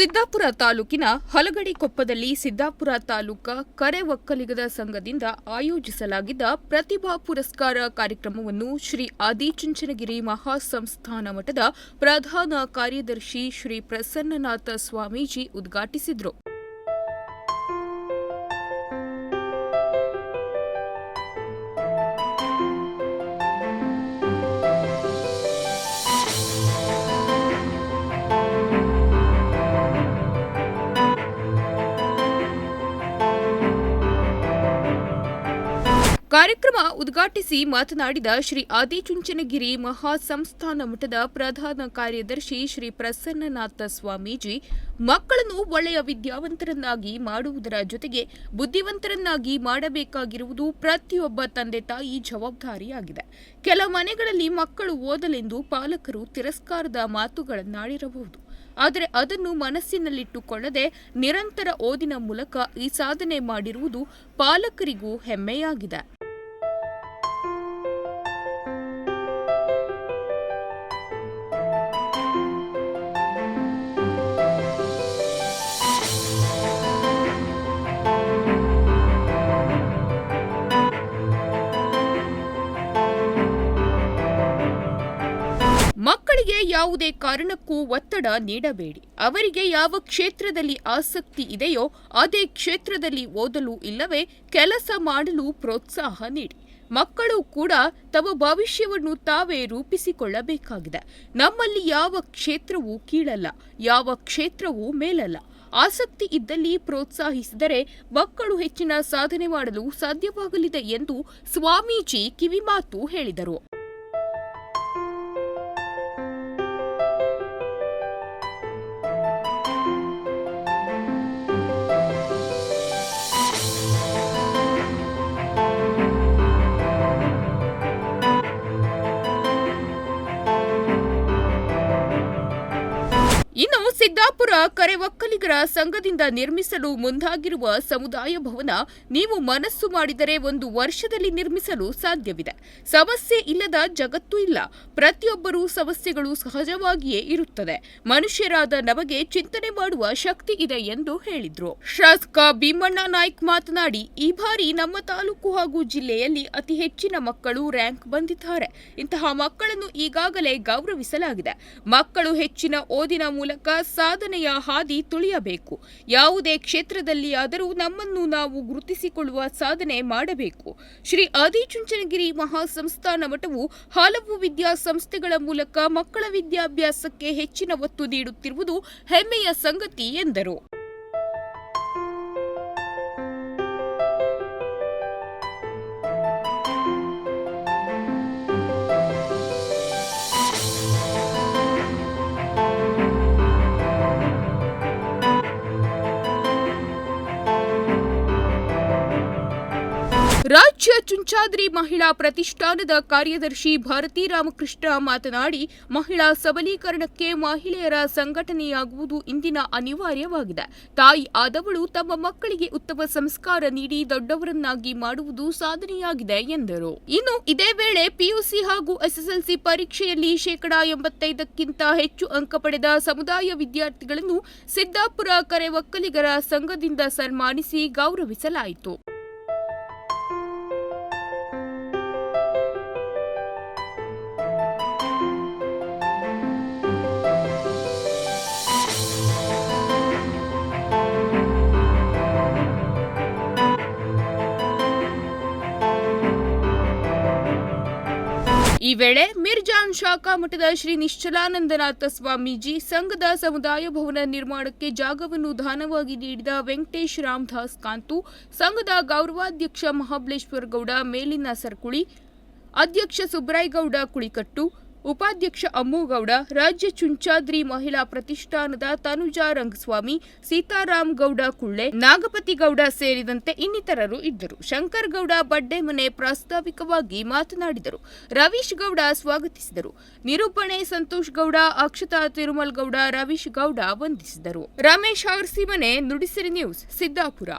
ಸಿದ್ದಾಪುರ ತಾಲೂಕಿನ ಹಲಗಡಿ ಕೊಪ್ಪದಲ್ಲಿ ಸಿದ್ದಾಪುರ ತಾಲೂಕಾ ಕರೆ ಒಕ್ಕಲಿಗದ ಸಂಘದಿಂದ ಆಯೋಜಿಸಲಾಗಿದ್ದ ಪ್ರತಿಭಾ ಪುರಸ್ಕಾರ ಕಾರ್ಯಕ್ರಮವನ್ನು ಶ್ರೀ ಆದಿಚುಂಚನಗಿರಿ ಮಹಾಸಂಸ್ಥಾನ ಮಠದ ಪ್ರಧಾನ ಕಾರ್ಯದರ್ಶಿ ಶ್ರೀ ಪ್ರಸನ್ನನಾಥ ಸ್ವಾಮೀಜಿ ಉದ್ಘಾಟಿಸಿದರು. ಕಾರ್ಯಕ್ರಮ ಉದ್ಘಾಟಿಸಿ ಮಾತನಾಡಿದ ಶ್ರೀ ಆದಿಚುಂಚನಗಿರಿ ಮಹಾಸಂಸ್ಥಾನ ಮಠದ ಪ್ರಧಾನ ಕಾರ್ಯದರ್ಶಿ ಶ್ರೀ ಪ್ರಸನ್ನನಾಥ ಸ್ವಾಮೀಜಿ, ಮಕ್ಕಳನ್ನು ಒಳ್ಳೆಯ ವಿದ್ಯಾವಂತರನ್ನಾಗಿ ಮಾಡುವುದರ ಜೊತೆಗೆ ಬುದ್ಧಿವಂತರನ್ನಾಗಿ ಮಾಡಬೇಕಾಗಿರುವುದು ಪ್ರತಿಯೊಬ್ಬ ತಂದೆ ತಾಯಿ ಜವಾಬ್ದಾರಿಯಾಗಿದೆ. ಕೆಲ ಮನೆಗಳಲ್ಲಿ ಮಕ್ಕಳು ಓದಲೆಂದು ಪಾಲಕರು ತಿರಸ್ಕಾರದ ಮಾತುಗಳನ್ನಾಡಿರಬಹುದು. ಆದರೆ ಅದನ್ನು ಮನಸ್ಸಿನಲ್ಲಿಟ್ಟುಕೊಳ್ಳದೆ ನಿರಂತರ ಓದಿನ ಮೂಲಕ ಈ ಸಾಧನೆ ಮಾಡಿರುವುದು ಪಾಲಕರಿಗೂ ಹೆಮ್ಮೆಯಾಗಿದೆ. ಮಕ್ಕಳಿಗೆ ಯಾವುದೇ ಕಾರಣಕ್ಕೂ ಒತ್ತಡ ನೀಡಬೇಡಿ. ಅವರಿಗೆ ಯಾವ ಕ್ಷೇತ್ರದಲ್ಲಿ ಆಸಕ್ತಿ ಇದೆಯೋ ಅದೇ ಕ್ಷೇತ್ರದಲ್ಲಿ ಓದಲು ಇಲ್ಲವೇ ಕೆಲಸ ಮಾಡಲು ಪ್ರೋತ್ಸಾಹ ನೀಡಿ. ಮಕ್ಕಳು ಕೂಡ ತಮ್ಮ ಭವಿಷ್ಯವನ್ನು ತಾವೇ ರೂಪಿಸಿಕೊಳ್ಳಬೇಕಾಗಿದೆ. ನಮ್ಮಲ್ಲಿ ಯಾವ ಕ್ಷೇತ್ರವೂ ಕೀಳಲ್ಲ, ಯಾವ ಕ್ಷೇತ್ರವೂ ಮೇಲಲ್ಲ. ಆಸಕ್ತಿ ಇದ್ದಲ್ಲಿ ಪ್ರೋತ್ಸಾಹಿಸಿದರೆ ಮಕ್ಕಳು ಹೆಚ್ಚಿನ ಸಾಧನೆ ಮಾಡಲು ಸಾಧ್ಯವಾಗಲಿದೆ ಎಂದು ಸ್ವಾಮೀಜಿ ಕಿವಿಮಾತು ಹೇಳಿದರು. ಸಿದ್ದಾಪುರ ಕರೆ ಒಕ್ಕಲಿಗರ ಸಂಘದಿಂದ ನಿರ್ಮಿಸಲು ಮುಂದಾಗಿರುವ ಸಮುದಾಯ ಭವನ ನೀವು ಮನಸ್ಸು ಮಾಡಿದರೆ ಒಂದು ವರ್ಷದಲ್ಲಿ ನಿರ್ಮಿಸಲು ಸಾಧ್ಯವಿದೆ. ಸಮಸ್ಯೆ ಇಲ್ಲದ ಜಗತ್ತು ಇಲ್ಲ. ಪ್ರತಿಯೊಬ್ಬರೂ ಸಮಸ್ಯೆಗಳು ಸಹಜವಾಗಿಯೇ ಇರುತ್ತದೆ. ಮನುಷ್ಯರಾದ ನಮಗೆ ಚಿಂತನೆ ಮಾಡುವ ಶಕ್ತಿ ಇದೆ ಎಂದು ಹೇಳಿದ್ರು. ಶಾಸಕ ಭೀಮಣ್ಣ ನಾಯ್ಕ್ ಮಾತನಾಡಿ, ಈ ಬಾರಿ ನಮ್ಮ ತಾಲೂಕು ಹಾಗೂ ಜಿಲ್ಲೆಯಲ್ಲಿ ಅತಿ ಹೆಚ್ಚಿನ ಮಕ್ಕಳು ರ್ಯಾಂಕ್ ಬಂದಿದ್ದಾರೆ. ಇಂತಹ ಮಕ್ಕಳನ್ನು ಈಗಾಗಲೇ ಗೌರವಿಸಲಾಗಿದೆ. ಮಕ್ಕಳು ಹೆಚ್ಚಿನ ಓದಿನ ಮೂಲಕ ಸಾಧನೆಯ ಹಾದಿ ತುಳಿಯಬೇಕು. ಯಾವುದೇ ಕ್ಷೇತ್ರದಲ್ಲಿ ಆದರೂ ನಮ್ಮನ್ನು ನಾವು ಗುರುತಿಸಿಕೊಳ್ಳುವ ಸಾಧನೆ ಮಾಡಬೇಕು. ಶ್ರೀ ಆದಿಚುಂಚನಗಿರಿ ಮಹಾಸಂಸ್ಥಾನ ಮಠವು ಹಲವು ವಿದ್ಯಾಸಂಸ್ಥೆಗಳ ಮೂಲಕ ಮಕ್ಕಳ ವಿದ್ಯಾಭ್ಯಾಸಕ್ಕೆ ಹೆಚ್ಚಿನ ಒತ್ತು ನೀಡುತ್ತಿರುವುದು ಹೆಮ್ಮೆಯ ಸಂಗತಿ ಎಂದರು. ರಾಜ್ಯ ಚುಂಚಾದ್ರಿ ಮಹಿಳಾ ಪ್ರತಿಷ್ಠಾನದ ಕಾರ್ಯದರ್ಶಿ ಭಾರತಿ ರಾಮಕೃಷ್ಣ ಮಾತನಾಡಿ, ಮಹಿಳಾ ಸಬಲೀಕರಣಕ್ಕೆ ಮಹಿಳೆಯರ ಸಂಘಟನೆಯಾಗುವುದು ಇಂದಿನ ಅನಿವಾರ್ಯವಾಗಿದೆ. ತಾಯಿ ಆದವಳು ತಮ್ಮ ಮಕ್ಕಳಿಗೆ ಉತ್ತಮ ಸಂಸ್ಕಾರ ನೀಡಿ ದೊಡ್ಡವರನ್ನಾಗಿ ಮಾಡುವುದು ಸಾಧನೆಯಾಗಿದೆ ಎಂದರು. ಇನ್ನು ಇದೇ ವೇಳೆ ಪಿಯುಸಿ ಹಾಗೂ ಎಸ್ಎಸ್ಎಲ್ಸಿ ಪರೀಕ್ಷೆಯಲ್ಲಿ ಶೇಕಡಾ ಎಂಬತ್ತೈದಕ್ಕಿಂತ ಹೆಚ್ಚು ಅಂಕ ಪಡೆದ ಸಮುದಾಯ ವಿದ್ಯಾರ್ಥಿಗಳನ್ನು ಸಿದ್ದಾಪುರ ಕರೆ ಒಕ್ಕಲಿಗರ ಸಂಘದಿಂದ ಸನ್ಮಾನಿಸಿ ಗೌರವಿಸಲಾಯಿತು. ಈ ವೇಳೆ ಮಿರ್ಜಾನ್ ಶಾಖಾ ಮಠದ ಶ್ರೀ ನಿಶ್ಚಲಾನಂದನಾಥ ಸ್ವಾಮೀಜಿ ಸಂಘದ ಸಮುದಾಯ ಭವನ ನಿರ್ಮಾಣಕ್ಕೆ ಜಾಗವನ್ನು ದಾನವಾಗಿ ನೀಡಿದ ವೆಂಕಟೇಶ್ ರಾಮದಾಸ್ ಕಾಂತು, ಸಂಘದ ಗೌರವಾಧ್ಯಕ್ಷ ಮಹಾಬಲೇಶ್ವರ ಗೌಡ ಮೇಲಿನ ಸರ್ಕುಳಿ, ಅಧ್ಯಕ್ಷ ಸುಬ್ರಾಯಗೌಡ ಕುಳಿಕಟ್ಟು ಉಪಾಧ್ಯಕ್ಷ ಅಮ್ಮುಗೌಡ, ರಾಜ್ಯ ಚುಂಚಾದ್ರಿ ಮಹಿಳಾ ಪ್ರತಿಷ್ಠಾನದ ತನುಜಾ ರಂಗಸ್ವಾಮಿ, ಸೀತಾರಾಮ್ ಗೌಡ ಕುಳ್ಳೆ, ನಾಗಪತಿ ಗೌಡ ಸೇರಿದಂತೆ ಇನ್ನಿತರರು ಇದ್ದರು. ಶಂಕರ್ ಗೌಡ ಬಡ್ಡೆಮನೆ ಪ್ರಾಸ್ತಾವಿಕವಾಗಿ ಮಾತನಾಡಿದರು. ರವೀಶ್ ಗೌಡ ಸ್ವಾಗತಿಸಿದರು. ನಿರೂಪಣೆ ಸಂತೋಷ್ ಗೌಡ, ಅಕ್ಷತಾ ತಿರುಮಲ್ ಗೌಡ, ರವೀಶ್ ಗೌಡ ವಂದಿಸಿದರು. ರಮೇಶ್ ಆರ್ಸಿಮನೆ ನುಡಿಸಿರಿ ನ್ಯೂಸ್, ಸಿದ್ದಾಪುರ.